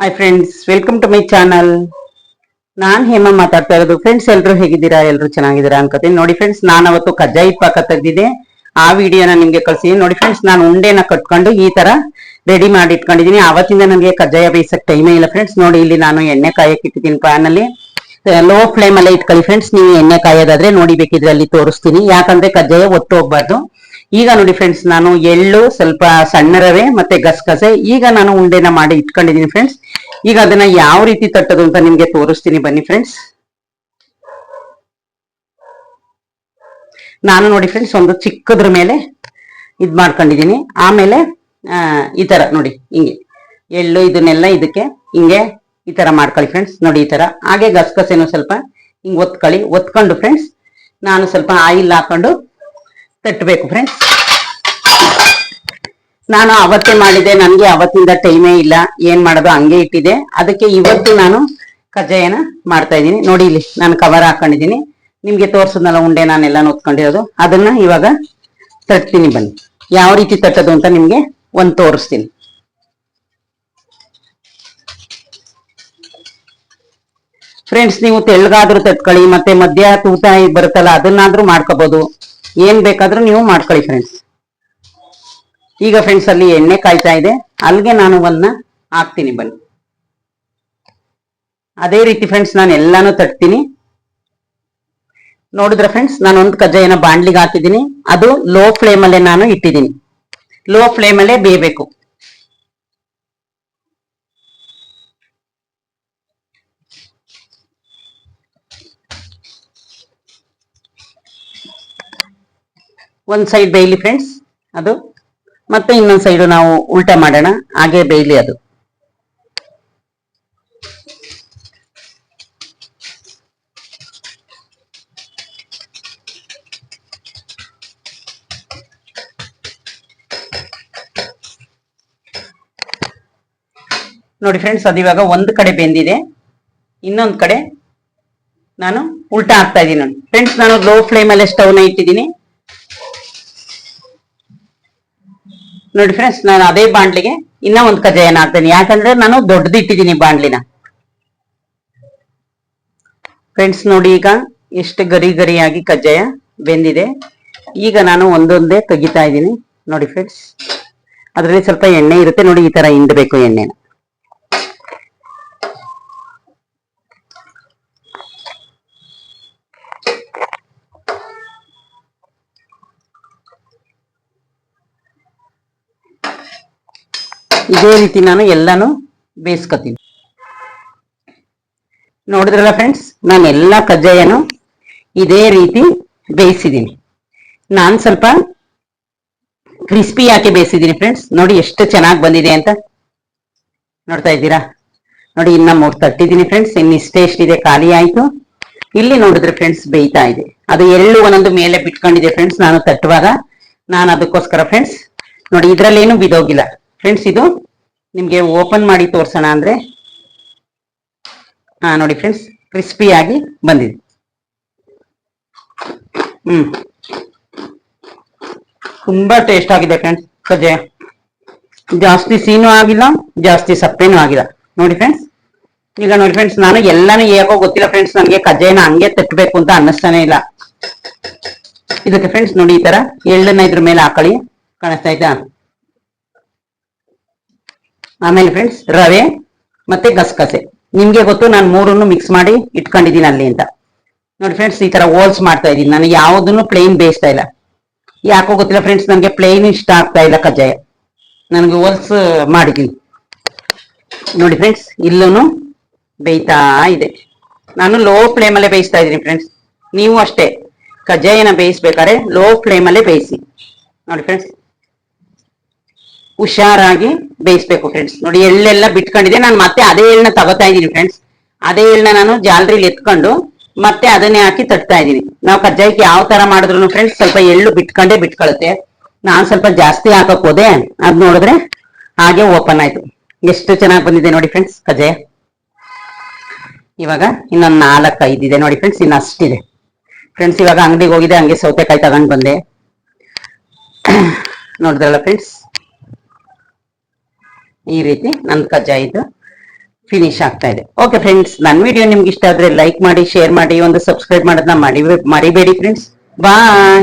Hi friends welcome to my channel ನಾನು ಹೇಮ ಮಾತಾಡ್ತಾ ಇರೋದು. ಫ್ರೆಂಡ್ಸ್ ಎಲ್ಲರೂ ಹೇಗಿದ್ದೀರಾ? ಎಲ್ಲರೂ ಚೆನ್ನಾಗಿದ್ದೀರಾ ಅನ್ಕೋತೀನಿ. ನೋಡಿ ಫ್ರೆಂಡ್ಸ್ ನಾನು ಅವತ್ತು ಕಜ್ಜಾಯಿ ಪಾಕ ತೆಗ್ದಿದ್ದೆ ಆ ವಿಡಿಯೋನ ನಿಮಗೆ ಕಳಿಸಿ ನೋಡಿ ಫ್ರೆಂಡ್ಸ್ ನಾನು ಉಂಡೆನ ಕಟ್ಕೊಂಡು ಈ ತರ ರೆಡಿ ಮಾಡಿ ಇಟ್ಕೊಂಡಿದ್ದೀನಿ ಅವತ್ತಿಂದ ನನಗೆ ಕಜ್ಜಾಯ ಬೇಯಿಸಕ್ಕೆ ಟೈಮೇ ಇಲ್ಲ ಫ್ರೆಂಡ್ಸ್ ನೋಡಿ ಇಲ್ಲಿ ನಾನು ಎಣ್ಣೆ ಕಾಯಕ್ಕೆ ಇಟ್ಟಿದ್ದೀನಿ ಪ್ಯಾನ್ ಅಲ್ಲಿ ಲೋ ಫ್ಲೇಮ್ ಅಲ್ಲೇ ಇಟ್ಕೊಳ್ಳಿ ಫ್ರೆಂಡ್ಸ್ ನೀವು ಎಣ್ಣೆ ಕಾಯೋದಾದ್ರೆ ನೋಡಿ ಬೇಕಿದ್ರೆ ಅಲ್ಲಿ ತೋರಿಸ್ತೀನಿ. ಯಾಕಂದ್ರೆ ಕಜ್ಜಾಯ ಒಟ್ಟು ಹೋಗ್ಬಾರ್ದು. ಈಗ ನೋಡಿ ಫ್ರೆಂಡ್ಸ್ ನಾನು ಎಳ್ಳು ಸ್ವಲ್ಪ ಸಣ್ಣ ರವೆ ಮತ್ತೆ ಗಸಗಸೆ. ಈಗ ನಾನು ಉಂಡೆನ ಮಾಡಿ ಇಟ್ಕೊಂಡಿದ್ದೀನಿ ಫ್ರೆಂಡ್ಸ್ ಈಗ ಅದನ್ನ ಯಾವ ರೀತಿ ತಟ್ಟೋದು ಅಂತ ನಿಮ್ಗೆ ತೋರಿಸ್ತೀನಿ ಬನ್ನಿ ಫ್ರೆಂಡ್ಸ್ ನಾನು ನೋಡಿ ಫ್ರೆಂಡ್ಸ್ ಒಂದು ಚಿಕ್ಕದ್ರ ಮೇಲೆ ಇದ್ ಮಾಡ್ಕೊಂಡಿದೀನಿ. ಆಮೇಲೆ ಈ ತರ ನೋಡಿ, ಹಿಂಗೆ. ಎಳ್ಳು ಇದನ್ನೆಲ್ಲ ಇದಕ್ಕೆ ಹಿಂಗೆ ಈ ತರ ಮಾಡ್ಕೊಳ್ಳಿ ಫ್ರೆಂಡ್ಸ್ ನೋಡಿ ಈ ತರ. ಹಾಗೆ ಗಸಗಸೆನು ಸ್ವಲ್ಪ ಹಿಂಗ್ ಒತ್ಕೊಳ್ಳಿ. ಒತ್ಕೊಂಡು ಫ್ರೆಂಡ್ಸ್ ನಾನು ಸ್ವಲ್ಪ ಆಯಿಲ್ ಹಾಕೊಂಡು ತಟ್ಟಬೇಕು ಫ್ರೆಂಡ್ಸ್ ನಾನು ಅವತ್ತೇ ಮಾಡಿದೆ, ನನಗೆ ಅವತ್ತಿಂದ ಟೈಮೇ ಇಲ್ಲ. ಏನ್ ಮಾಡೋದು? ಹಂಗೆ ಇಟ್ಟಿದೆ. ಅದಕ್ಕೆ ಇವತ್ತು ನಾನು ಕಜ್ಜಾಯನ ಮಾಡ್ತಾ ಇದ್ದೀನಿ. ನೋಡಿ ಇಲ್ಲಿ ನಾನು ಕವರ್ ಹಾಕೊಂಡಿದ್ದೀನಿ. ನಿಮ್ಗೆ ತೋರ್ಸದ್ನಲ್ಲ ಉಂಡೆ ನಾನೆಲ್ಲ ನೋತ್ಕೊಂಡಿರೋದು. ಅದನ್ನ ಇವಾಗ ತಟ್ತೀನಿ ಬನ್ನಿ. ಯಾವ ರೀತಿ ತಟ್ಟೋದು ಅಂತ ನಿಮ್ಗೆ ಒಂದ್ ತೋರಿಸ್ತೀನಿ. ಫ್ರೆಂಡ್ಸ್ ನೀವು ತೆಳ್ಳಗಾದ್ರೂ ತಟ್ಕೊಳ್ಳಿ, ಮತ್ತೆ ಮಧ್ಯ ತೂತ ಬರುತ್ತಲ್ಲ, ಅದನ್ನಾದ್ರೂ ಮಾಡ್ಕೋಬಹುದು ಏನ್ ಬೇಕಾದ್ರೂ ನೀವು ಮಾಡ್ಕೊಳ್ಳಿ ಫ್ರೆಂಡ್ಸ್ ಈಗ ಫ್ರೆಂಡ್ಸ್ ಅಲ್ಲಿ ಎಣ್ಣೆ ಕಾಯ್ತಾ ಇದೆ. ಅಲ್ಲಿಗೆ ನಾನು ಒಂದ್ನ ಹಾಕ್ತೀನಿ ಬನ್ನಿ. ಅದೇ ರೀತಿ ಫ್ರೆಂಡ್ಸ್ ನಾನು ಎಲ್ಲಾನು ತಟ್ತೀನಿ. ನೋಡಿದ್ರೆ ಫ್ರೆಂಡ್ಸ್ ನಾನು ಒಂದು ಕಜ್ಜಾಯನ ಬಾಣ್ಲಿಗೆ ಹಾಕಿದ್ದೀನಿ. ಅದು ಲೋ ಫ್ಲೇಮ್ ಅಲ್ಲೇ ನಾನು ಇಟ್ಟಿದ್ದೀನಿ. ಲೋ ಫ್ಲೇಮ್ ಅಲ್ಲೇ ಬೇಯಬೇಕು. ಒಂದ್ ಸೈಡ್ ಬೇಯ್ಲಿ ಫ್ರೆಂಡ್ಸ್ ಅದು. ಮತ್ತೆ ಇನ್ನೊಂದ್ ಸೈಡ್ ನಾವು ಉಲ್ಟಾ ಮಾಡೋಣ. ಹಾಗೆ ಬೇಯ್ಲಿ ಅದು. ನೋಡಿ ಫ್ರೆಂಡ್ಸ್ ಅದು ಇವಾಗ ಒಂದು ಕಡೆ ಬೆಂದಿದೆ. ಇನ್ನೊಂದು ಕಡೆ ನಾನು ಉಲ್ಟಾ ಹಾಕ್ತಾ ಇದ್ದೀನಿ. ನೋಡಿ ಫ್ರೆಂಡ್ಸ್ ನಾನು ಲೋ ಫ್ಲೇಮ್ ಅಲ್ಲೇ ಸ್ಟವ್ನ ಇಟ್ಟಿದ್ದೀನಿ. ನೋಡಿ ಫ್ರೆಂಡ್ಸ್ ನಾನು ಅದೇ ಬಾಂಡ್ಲಿಗೆ ಇನ್ನ ಒಂದು ಕಜ್ಜಾಯನ ಹಾಕ್ತೇನೆ ಯಾಕಂದ್ರೆ ನಾನು ದೊಡ್ಡದಿಟ್ಟಿದ್ದೀನಿ ಬಾಂಡ್ಲಿನ ಫ್ರೆಂಡ್ಸ್ ನೋಡಿ ಈಗ ಎಷ್ಟು ಗರಿ ಗರಿಯಾಗಿ ಕಜ್ಜಾಯ ಬೆಂದಿದೆ. ಈಗ ನಾನು ಒಂದೊಂದೇ ತೆಗಿತಾ ಇದ್ದೀನಿ. ನೋಡಿ ಫ್ರೆಂಡ್ಸ್ ಅದರಲ್ಲಿ ಸ್ವಲ್ಪ ಎಣ್ಣೆ ಇರುತ್ತೆ. ನೋಡಿ ಈ ತರ ಹಿಂಡಬೇಕು ಎಣ್ಣೆನ. ಇದೇ ರೀತಿ ನಾನು ಎಲ್ಲಾನು ಬೇಯಿಸ್ಕೊತೀನಿ. ನೋಡಿದ್ರಲ್ಲ ಫ್ರೆಂಡ್ಸ್ ನಾನು ಎಲ್ಲ ಕಜ್ಜಾಯನು ಇದೇ ರೀತಿ ಬೇಯಿಸಿದ್ದೀನಿ. ನಾನು ಸ್ವಲ್ಪ ಕ್ರಿಸ್ಪಿ ಯಾಕೆ ಬೇಯಿಸಿದ್ದೀನಿ ಫ್ರೆಂಡ್ಸ್ ನೋಡಿ ಎಷ್ಟು ಚೆನ್ನಾಗಿ ಬಂದಿದೆ ಅಂತ. ನೋಡ್ತಾ ಇದ್ದೀರಾ? ನೋಡಿ ಇನ್ನ ಮೂರ್ ತಟ್ಟಿದ್ದೀನಿ ಫ್ರೆಂಡ್ಸ್ ಇನ್ನು ಇಷ್ಟೇ ಎಷ್ಟಿದೆ ಖಾಲಿ ಆಯ್ತು. ಇಲ್ಲಿ ನೋಡಿದ್ರೆ ಫ್ರೆಂಡ್ಸ್ ಬೇಯ್ತಾ ಇದೆ. ಅದು ಎಳ್ಳು ಒಂದೊಂದು ಮೇಲೆ ಬಿಟ್ಕೊಂಡಿದೆ ಫ್ರೆಂಡ್ಸ್ ನಾನು ತಟ್ಟುವಾಗ ನಾನು ಅದಕ್ಕೋಸ್ಕರ ಫ್ರೆಂಡ್ಸ್ ನೋಡಿ ಇದ್ರಲ್ಲೇನು ಬಿದೋಗಿಲ್ಲ ಫ್ರೆಂಡ್ಸ್ ಇದು ನಿಮಗೆ ಓಪನ್ ಮಾಡಿ ತೋರಿಸೋಣ ಅಂದ್ರೆ, ಹಾಂ, ನೋಡಿ ಫ್ರೆಂಡ್ಸ್ ಕ್ರಿಸ್ಪಿಯಾಗಿ ಬಂದಿದೆ. ಹ್ಞೂ ತುಂಬಾ ಟೇಸ್ಟ್ ಆಗಿದೆ ಫ್ರೆಂಡ್ಸ್ ಕಜ್ಜಾಯ ಜಾಸ್ತಿ ಸೀನು ಆಗಿಲ್ಲ, ಜಾಸ್ತಿ ಸಪ್ಪೇನೂ ಆಗಿಲ್ಲ. ನೋಡಿ ಫ್ರೆಂಡ್ಸ್ ಈಗ ನೋಡಿ ಫ್ರೆಂಡ್ಸ್ ನಾನು ಎಲ್ಲಾನು ಹೇಗೋ ಗೊತ್ತಿಲ್ಲ ಫ್ರೆಂಡ್ಸ್ ನನಗೆ ಕಜ್ಜಾಯನ ಹಂಗೆ ತಟ್ಟಬೇಕು ಅಂತ ಅನ್ನಿಸ್ತಾನೆ ಇಲ್ಲ. ಇದಕ್ಕೆ ಫ್ರೆಂಡ್ಸ್ ನೋಡಿ ಈ ತರ ಎಳ್ಳನ್ನ ಇದ್ರ ಮೇಲೆ ಹಾಕೊಳ್ಳಿ. ಕಾಣಿಸ್ತಾ ಆಯ್ತಾ ಆಮೇಲೆ ಫ್ರೆಂಡ್ಸ್ ರವೆ ಮತ್ತೆ ಗಸಗಸೆ. ನಿಮ್ಗೆ ಗೊತ್ತು, ನಾನು ಮೂರನ್ನು ಮಿಕ್ಸ್ ಮಾಡಿ ಇಟ್ಕೊಂಡಿದ್ದೀನಿ ಅಲ್ಲಿ ಅಂತ. ನೋಡಿ ಫ್ರೆಂಡ್ಸ್ ಈ ತರ ಹೋಲ್ಸ್ ಮಾಡ್ತಾ ಇದ್ದೀನಿ. ನಾನು ಯಾವುದನ್ನು ಪ್ಲೇನ್ ಬೇಯಿಸ್ತಾ ಇಲ್ಲ. ಯಾಕೋ ಗೊತ್ತಿಲ್ಲ ಫ್ರೆಂಡ್ಸ್ ನನಗೆ ಪ್ಲೇನ್ ಇಷ್ಟ ಆಗ್ತಾ ಇಲ್ಲ ಕಜ್ಜಾಯ. ನನಗೆ ಹೋಲ್ಸ್ ಮಾಡಿದ್ದೀನಿ. ನೋಡಿ ಫ್ರೆಂಡ್ಸ್ ಇಲ್ಲೂ ಬೇಯ್ತಾ ಇದೆ. ನಾನು ಲೋ ಫ್ಲೇಮಲ್ಲೇ ಬೇಯಿಸ್ತಾ ಇದ್ದೀನಿ ಫ್ರೆಂಡ್ಸ್ ನೀವು ಅಷ್ಟೇ. ಕಜ್ಜಾಯನ ಬೇಯಿಸ್ಬೇಕಾದ್ರೆ ಲೋ ಫ್ಲೇಮಲ್ಲೇ ಬೇಯಿಸಿ. ನೋಡಿ ಫ್ರೆಂಡ್ಸ್ ಹುಷಾರಾಗಿ ಬೇಯಿಸ್ಬೇಕು ಫ್ರೆಂಡ್ಸ್ ನೋಡಿ, ಎಳ್ಳೆಲ್ಲ ಬಿಟ್ಕೊಂಡಿದೆ. ನಾನು ಮತ್ತೆ ಅದೇ ಎಳ್ಳನ್ನ ತಗೋತಾ ಇದ್ದೀನಿ ಫ್ರೆಂಡ್ಸ್ ಅದೇ ಎಳ್ಳನ್ನ ನಾನು ಜಾಲರಿಲಿ ಎತ್ಕೊಂಡು ಮತ್ತೆ ಅದನ್ನೇ ಹಾಕಿ ತಟ್ತಾ ಇದ್ದೀನಿ. ನಾವು ಕಜ್ಜಾಯಕ್ಕೆ ಯಾವ ತರ ಮಾಡಿದ್ರು ಫ್ರೆಂಡ್ಸ್ ಸ್ವಲ್ಪ ಎಳ್ಳು ಬಿಟ್ಕೊಂಡೇ ಬಿಟ್ಕೊಳುತ್ತೆ. ನಾನ್ ಸ್ವಲ್ಪ ಜಾಸ್ತಿ ಹಾಕಕ್ ಹೋದೆ. ಅದ್ ನೋಡಿದ್ರೆ ಹಾಗೆ ಓಪನ್ ಆಯ್ತು. ಎಷ್ಟು ಚೆನ್ನಾಗಿ ಬಂದಿದೆ ನೋಡಿ ಫ್ರೆಂಡ್ಸ್ ಕಜ್ಜಾಯ. ಇವಾಗ ಇನ್ನೊಂದು ನಾಲ್ಕು ಐದಿದೆ ನೋಡಿ ಫ್ರೆಂಡ್ಸ್ ಇನ್ನು ಅಷ್ಟಿದೆ ಫ್ರೆಂಡ್ಸ್ ಇವಾಗ ಅಂಗಡಿಗೆ ಹೋಗಿದೆ ಹಂಗೆ ಸೌತೆಕಾಯಿ ತಗೊಂಡ್ ಬಂದೆ. ನೋಡಿದ್ರಲ್ಲ ಫ್ರೆಂಡ್ಸ್ ಈ ರೀತಿ ನನ್ನ ಕಜ್ಜಾಯ ಇದು ಫಿನಿಶ್ ಆಗ್ತಾ ಇದೆ. ಓಕೆ ಫ್ರೆಂಡ್ಸ್ ನನ್ನ ವಿಡಿಯೋ ನಿಮ್ಗೆ ಇಷ್ಟ ಆದ್ರೆ ಲೈಕ್ ಮಾಡಿ ಶೇರ್ ಮಾಡಿ, ಒಂದು ಸಬ್ಸ್ಕ್ರೈಬ್ ಮಾಡೋದನ್ನ ಮಾಡಿ ಮರಿಬೇಡಿ ಫ್ರೆಂಡ್ಸ್ ಬಾಯ್